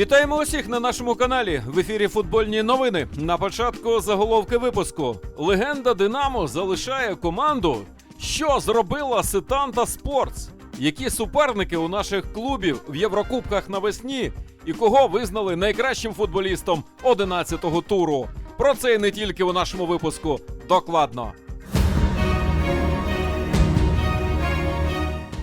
Вітаємо усіх на нашому каналі. В ефірі футбольні новини. На початку заголовки випуску. Легенда Динамо залишає команду. Що зробила Сетанта Спортс? Які суперники у наших клубів в Єврокубках навесні? І кого визнали найкращим футболістом 11-го туру? Про це і не тільки у нашому випуску. Докладно.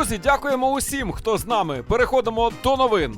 Друзі, дякуємо усім, хто з нами. Переходимо до новин.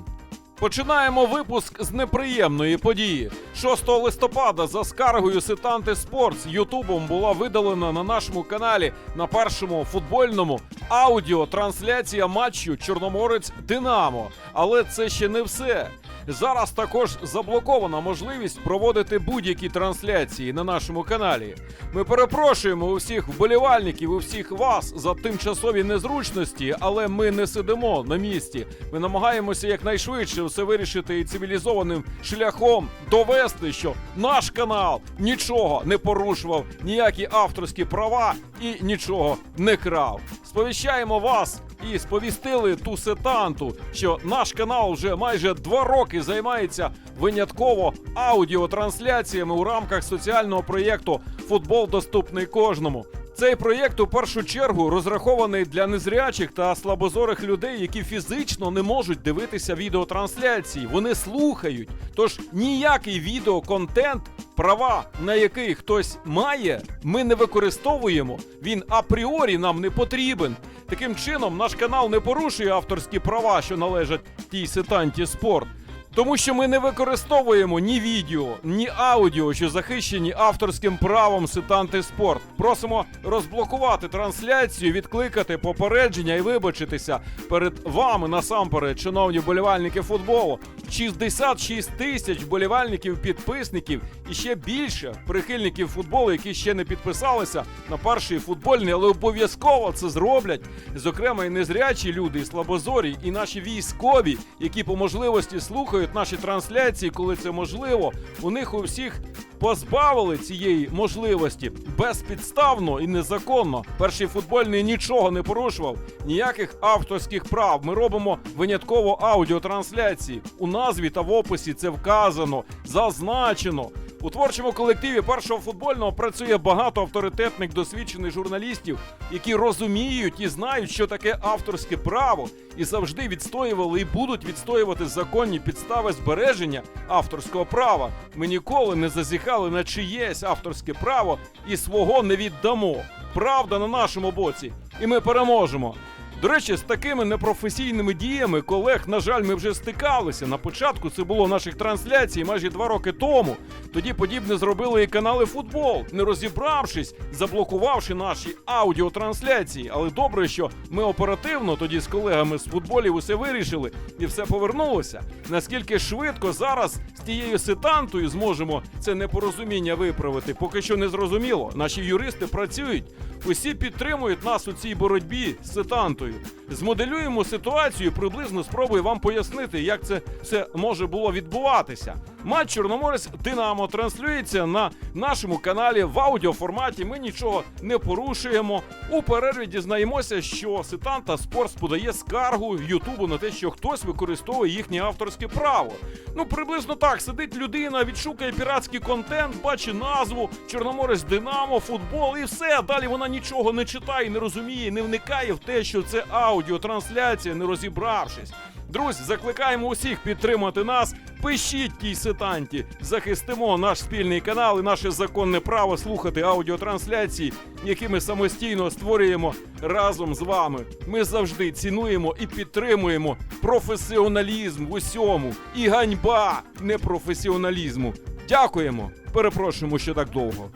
Починаємо випуск з неприємної події. 6 листопада за скаргою Ситанти Спортс Ютубом була видалена на нашому каналі на першому футбольному аудіотрансляція матчу Чорноморець Динамо. Але це ще не все. Зараз також заблокована можливість проводити будь-які трансляції на нашому каналі. Ми перепрошуємо у всіх вболівальників, у всіх вас за тимчасові незручності, але ми не сидимо на місці. Ми намагаємося якнайшвидше все вирішити і цивілізованим шляхом довести, що наш канал нічого не порушував, ніякі авторські права і нічого не крав. Сповіщаємо вас і сповістили ту сетанту, що наш канал вже майже два роки займається винятково аудіотрансляціями у рамках соціального проєкту Футбол доступний кожному. Цей проєкт у першу чергу розрахований для незрячих та слабозорих людей, які фізично не можуть дивитися відеотрансляції. Вони слухають. Тож ніякий відеоконтент, права на який хтось має, ми не використовуємо. Він апріорі нам не потрібен. Таким чином, наш канал не порушує авторські права, що належать тій сетанті спорт. Тому що ми не використовуємо ні відео, ні аудіо, що захищені авторським правом Сетанти Спорт. Просимо розблокувати трансляцію, відкликати попередження і вибачитися перед вами насамперед, шановні вболівальники футболу. 66 тисяч вболівальників, підписників і ще більше прихильників футболу, які ще не підписалися на перший футбольний, але обов'язково це зроблять. Зокрема, і незрячі люди, і слабозорі, і наші військові, які по можливості слухають наші трансляції, коли це можливо. У них у всіх позбавили цієї можливості безпідставно і незаконно. Перший футбольний нічого не порушував, ніяких авторських прав. Ми робимо винятково аудіотрансляції. У назві та в описі це вказано, зазначено. У творчому колективі першого футбольного працює багато авторитетних досвідчених журналістів, які розуміють і знають, що таке авторське право, і завжди відстоювали і будуть відстоювати законні підстави збереження авторського права. Ми ніколи не зазіхали на чиєсь авторське право і свого не віддамо. Правда на нашому боці, і ми переможемо. До речі, з такими непрофесійними діями колег, на жаль, ми вже стикалися. На початку це було наших трансляцій майже два роки тому. Тоді подібне зробили і канали футбол, не розібравшись, заблокувавши наші аудіотрансляції. Але добре, що ми оперативно тоді з колегами з футболів усе вирішили і все повернулося. Наскільки швидко зараз з тією сетантою зможемо це непорозуміння виправити, поки що не зрозуміло. Наші юристи працюють. Усі підтримують нас у цій боротьбі з сетантою. Змоделюємо ситуацію, приблизно спробую вам пояснити, як це все може було відбуватися. Матч Чорноморець Динамо транслюється на нашому каналі в аудіоформаті. Ми нічого не порушуємо. У перерві дізнаємося, що Сетанта Спортс подає скаргу Ютубу на те, що хтось використовує їхнє авторське право. Ну, приблизно так сидить людина, відшукає піратський контент, бачить назву Чорноморець Динамо, футбол і все. Далі вона нічого не читає, не розуміє, не вникає в те, що це аудіотрансляція, не розібравшись. Друзі, закликаємо усіх підтримати нас. Пишіть тій сетанті, захистимо наш спільний канал і наше законне право слухати аудіотрансляції, які ми самостійно створюємо разом з вами. Ми завжди цінуємо і підтримуємо професіоналізм в усьому і ганьба непрофесіоналізму. Дякуємо. Перепрошуємо, що так довго.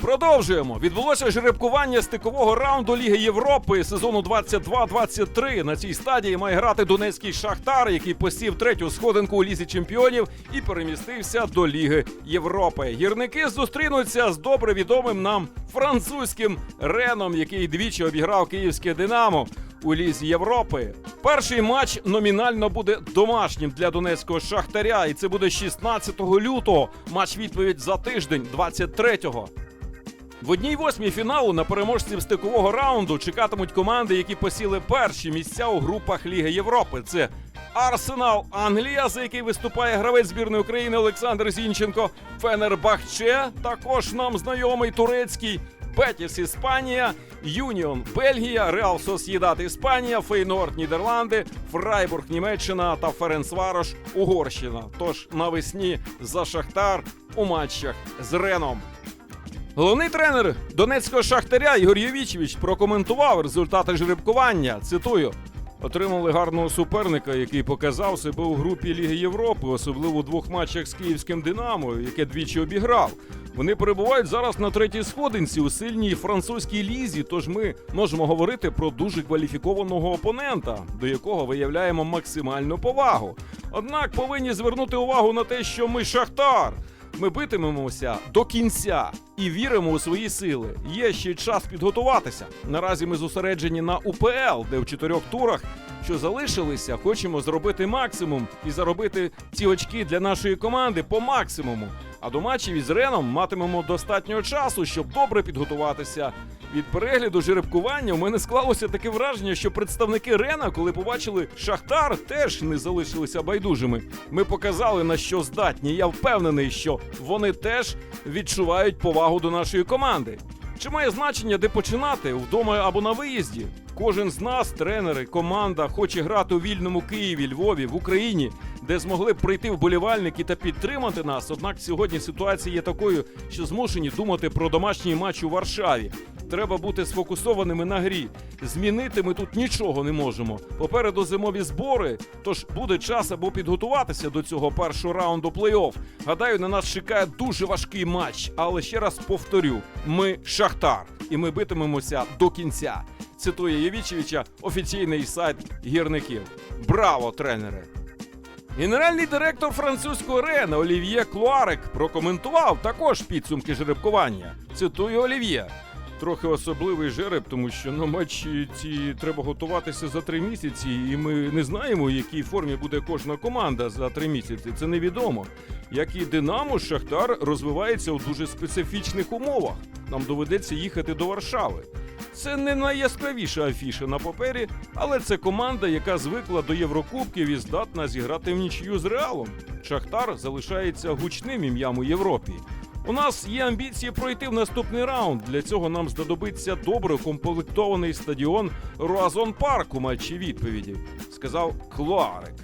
Продовжуємо. Відбулося жеребкування стикового раунду Ліги Європи сезону 22-23. На цій стадії має грати Донецький Шахтар, який посів третю сходинку у лізі чемпіонів і перемістився до Ліги Європи. Гірники зустрінуться з добре відомим нам французьким Реном, який двічі обіграв київське Динамо. У лізі Європи перший матч номінально буде домашнім для донецького шахтаря, і це буде 16 лютого. Матч відповідь за тиждень, 23-го. В одній восьмій фіналу на переможців стикового раунду чекатимуть команди, які посіли перші місця у групах Ліги Європи. Це Арсенал Англія, за який виступає гравець збірної України Олександр Зінченко, Фенербахче, також нам знайомий турецький. Бетіс Іспанія, Юніон Бельгія, Реал Сосєдат Іспанія, Фейнорд Нідерланди, Фрайбург Німеччина та Ференцварош Угорщина. Тож навесні за Шахтар у матчах з Реном. Головний тренер донецького шахтаря Ігор Євічевич прокоментував результати жеребкування. Цитую. Отримали гарного суперника, який показав себе у групі Ліги Європи, особливо у двох матчах з київським Динамо, яке двічі обіграв. Вони перебувають зараз на третій сходинці у сильній французькій лізі. Тож ми можемо говорити про дуже кваліфікованого опонента, до якого виявляємо максимальну повагу. Однак повинні звернути увагу на те, що ми шахтар. Ми битимемося до кінця і віримо у свої сили. Є ще час підготуватися. Наразі ми зосереджені на УПЛ, де в чотирьох турах, що залишилися, хочемо зробити максимум і заробити ці очки для нашої команди по максимуму. А до матчів із Реном матимемо достатньо часу, щоб добре підготуватися. Від перегляду жеребкування у мене склалося таке враження, що представники Рена, коли побачили Шахтар, теж не залишилися байдужими. Ми показали на що здатні. Я впевнений, що вони теж відчувають повагу до нашої команди. Чи має значення, де починати вдома або на виїзді? Кожен з нас, тренери, команда, хоче грати у вільному Києві, Львові, в Україні, де змогли прийти вболівальники та підтримати нас. Однак сьогодні ситуація є такою, що змушені думати про домашній матч у Варшаві. Треба бути сфокусованими на грі. Змінити ми тут нічого не можемо. Попереду зимові збори, тож буде час або підготуватися до цього першого раунду плей-офф. Гадаю, на нас чекає дуже важкий матч. Але ще раз повторю: ми Шахтар, і ми битимемося до кінця. Цитує Євічевича офіційний сайт гірників. Браво, тренери! Генеральний директор французького Рена Олів'є Клуарек прокоментував також підсумки жеребкування. Цитую Олів'є. Трохи особливий жереб, тому що на матчі ці треба готуватися за три місяці, і ми не знаємо, в якій формі буде кожна команда за три місяці. Це невідомо. Як і Динамо, Шахтар розвивається у дуже специфічних умовах. Нам доведеться їхати до Варшави. Це не найяскравіша афіша на папері, але це команда, яка звикла до Єврокубків і здатна зіграти в нічию з Реалом. Шахтар залишається гучним ім'ям у Європі. У нас є амбіції пройти в наступний раунд. Для цього нам знадобиться добре укомплектований стадіон Руазон Парк у матчі відповіді, сказав Клуарик.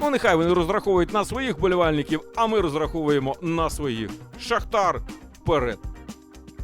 Ну, нехай вони розраховують на своїх болівальників, а ми розраховуємо на своїх. Шахтар вперед!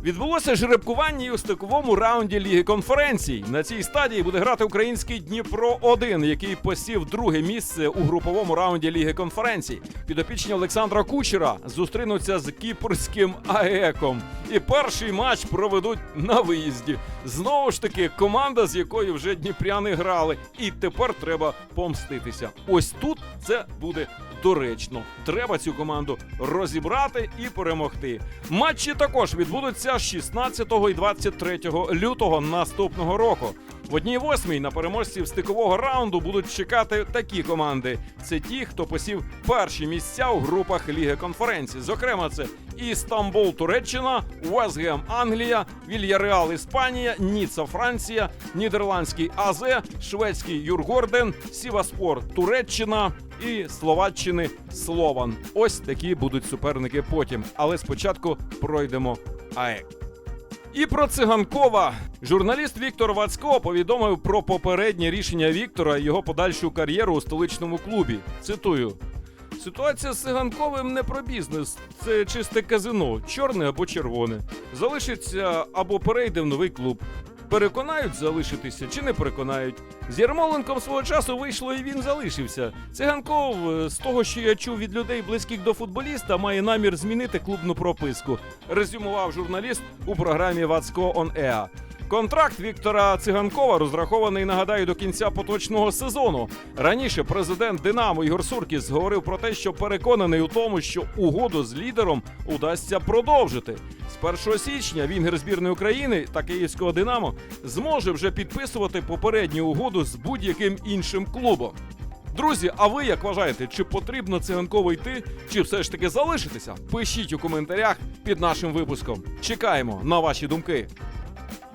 Відбулося жеребкування і у стиковому раунді Ліги конференцій. На цій стадії буде грати український Дніпро 1 який посів друге місце у груповому раунді Ліги конференцій. Підопічні Олександра Кучера зустрінуться з кіпрським АЕКом. І перший матч проведуть на виїзді. Знову ж таки, команда, з якою вже дніпряни грали, і тепер треба помститися. Ось тут це буде доречно. Треба цю команду розібрати і перемогти. Матчі також відбудуться 16 і 23 лютого наступного року. В одній восьмій на переможців стикового раунду будуть чекати такі команди. Це ті, хто посів перші місця у групах Ліги конференції. Зокрема, це Істамбул, Туреччина, Уестгем, Англія, Вільяреал, Іспанія, Ніцца, Франція, Нідерландський АЗ, Шведський Юргорден, Сіваспор, Туреччина і Словаччини Слован. Ось такі будуть суперники потім. Але спочатку пройдемо АЕК. І про циганкова журналіст Віктор Вацько повідомив про попереднє рішення Віктора і його подальшу кар'єру у столичному клубі. Цитую. Ситуація з циганковим не про бізнес, це чисте казино, чорне або червоне. Залишиться або перейде в новий клуб. Переконають залишитися чи не переконають. З Ярмоленком свого часу вийшло і він залишився. Циганков, е, з того, що я чув від людей близьких до футболіста, має намір змінити клубну прописку. Резюмував журналіст у програмі Вацко он Air. Контракт Віктора Циганкова розрахований, нагадаю, до кінця поточного сезону. Раніше президент Динамо Ігор Суркіс говорив про те, що переконаний у тому, що угоду з лідером удасться продовжити. З 1 січня вінгер збірної України та київського Динамо зможе вже підписувати попередню угоду з будь-яким іншим клубом. Друзі, а ви як вважаєте, чи потрібно циганково йти, чи все ж таки залишитися? Пишіть у коментарях під нашим випуском. Чекаємо на ваші думки.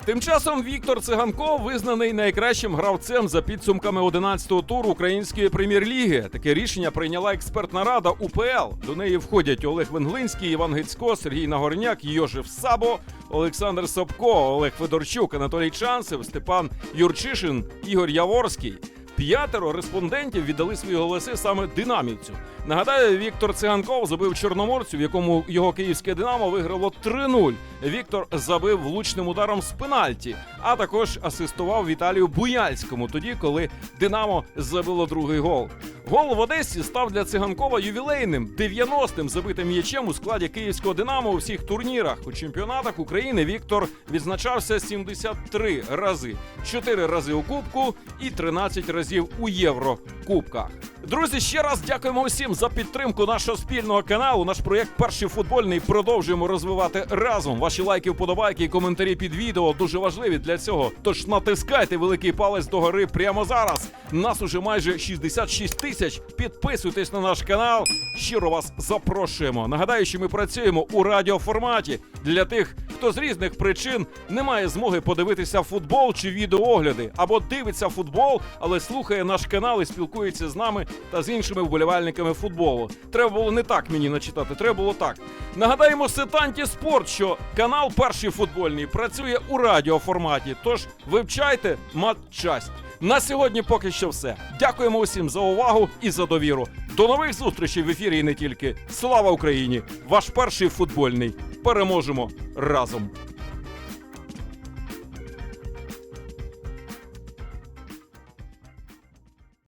Тим часом Віктор Циганков визнаний найкращим гравцем за підсумками 11-го туру української прем'єр-ліги. Таке рішення прийняла експертна рада УПЛ. До неї входять Олег Венглинський, Іван Гицько, Сергій Нагорняк, Йожев Сабо, Олександр Собко, Олег Федорчук, Анатолій Чанцев, Степан Юрчишин, Ігор Яворський. П'ятеро респондентів віддали свої голоси саме динамівцю. Нагадаю, Віктор Циганков забив чорноморцю, в якому його київське Динамо виграло 3-0. Віктор забив влучним ударом з пенальті, а також асистував Віталію Буяльському тоді, коли Динамо забило другий гол. Гол в Одесі став для циганкова ювілейним 90-м забитим м'ячем у складі київського Динамо у всіх турнірах. У чемпіонатах України Віктор відзначався 73 рази, 4 рази у Кубку і 13 разів у Єврокубках. Друзі, ще раз дякуємо усім за підтримку нашого спільного каналу. Наш проєкт Перший футбольний продовжуємо розвивати разом. Ваші лайки, вподобайки і коментарі під відео дуже важливі для цього. Тож натискайте великий палець догори прямо зараз. Нас уже майже 66 тисяч. Підписуйтесь на наш канал. Щиро вас запрошуємо. Нагадаю, що ми працюємо у радіоформаті для тих, хто з різних причин не має змоги подивитися футбол чи відеоогляди, або дивиться футбол, але слухає наш канал і спілкується з нами та з іншими вболівальниками футболу. Треба було не так мені начитати, треба було так. Нагадаємо Сетанті Спорт, що канал перший футбольний працює у радіоформаті. Тож вивчайте матчасть. На сьогодні поки що все. Дякуємо усім за увагу і за довіру. До нових зустрічей в ефірі і не тільки. Слава Україні! Ваш перший футбольний. Переможемо разом.